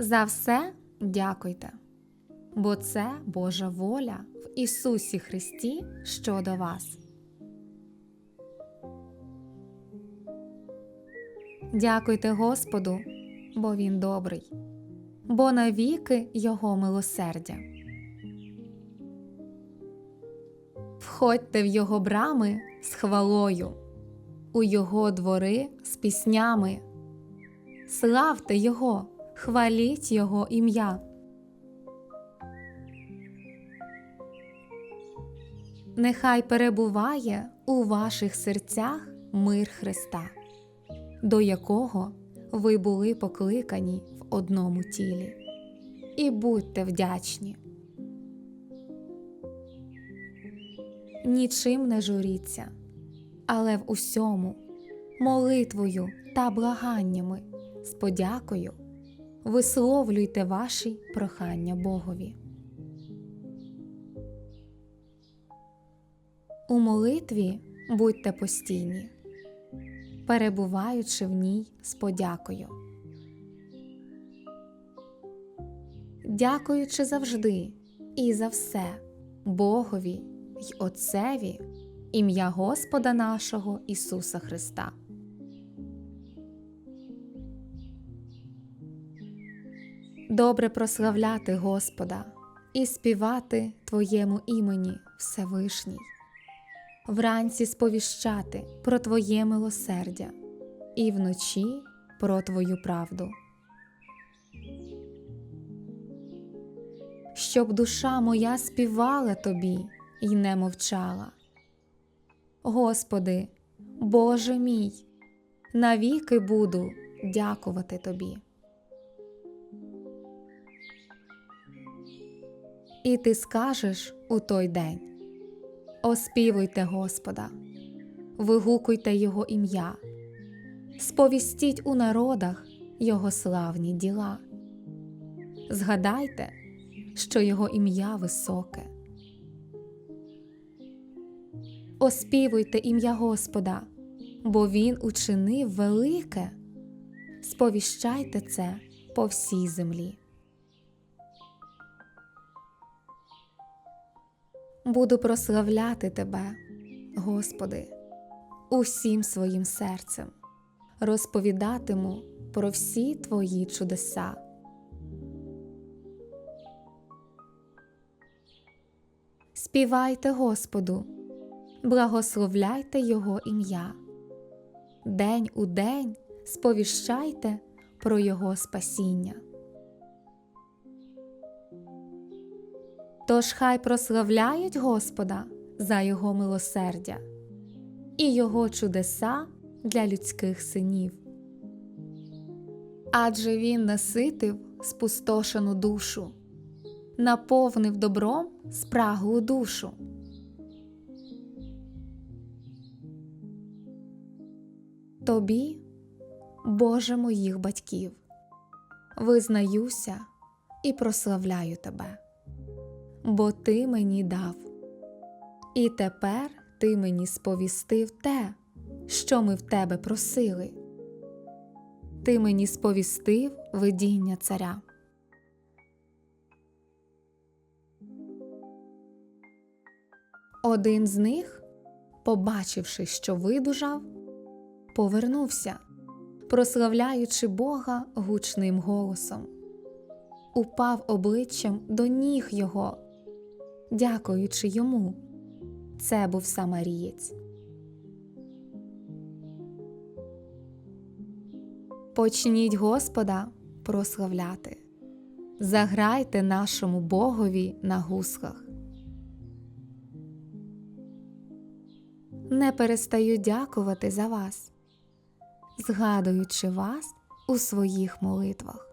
За все дякуйте, бо це Божа воля в Ісусі Христі щодо вас. Дякуйте Господу, бо Він добрий, бо навіки Його милосердя. Входьте в Його брами з хвалою, у Його двори з піснями. Славте Його, хваліть Його ім'я. Нехай перебуває у ваших серцях мир Христа, до якого ви були покликані в одному тілі. І будьте вдячні. Нічим не журіться, але в усьому, молитвою та благаннями з подякою висловлюйте ваші прохання Богові. У молитві будьте постійні, перебуваючи в ній з подякою. Дякуючи завжди і за все Богові й Отцеві, ім'я Господа нашого Ісуса Христа. Добре прославляти Господа і співати Твоєму імені Всевишній, вранці сповіщати про Твоє милосердя і вночі про Твою правду. Щоб душа моя співала Тобі і не мовчала. Господи, Боже мій, навіки буду дякувати Тобі. І ти скажеш у той день: Оспівуйте Господа, вигукуйте Його ім'я, сповістіть у народах Його славні діла. Згадайте, що Його ім'я високе. Оспівуйте ім'я Господа, бо Він учинив велике. Сповіщайте це по всій землі. Буду прославляти Тебе, Господи, усім своїм серцем, розповідатиму про всі Твої чудеса. Співайте Господу, благословляйте Його ім'я. День у день сповіщайте про Його спасіння. Тож хай прославляють Господа за Його милосердя і Його чудеса для людських синів. Адже Він наситив спустошену душу, наповнив добром спраглу душу. Тобі, Боже моїх батьків, визнаюся і прославляю Тебе бо ти мені дав. І тепер ти мені сповістив те, що ми в тебе просили. Ти мені сповістив видіння царя. Один з них, побачивши, що видужав, повернувся, прославляючи Бога гучним голосом, упав обличчям до ніг його дякуючи йому. Це був самарієць. Почніть Господа прославляти, заграйте нашому Богові на гуслах. Не перестаю дякувати за вас, згадуючи вас у своїх молитвах.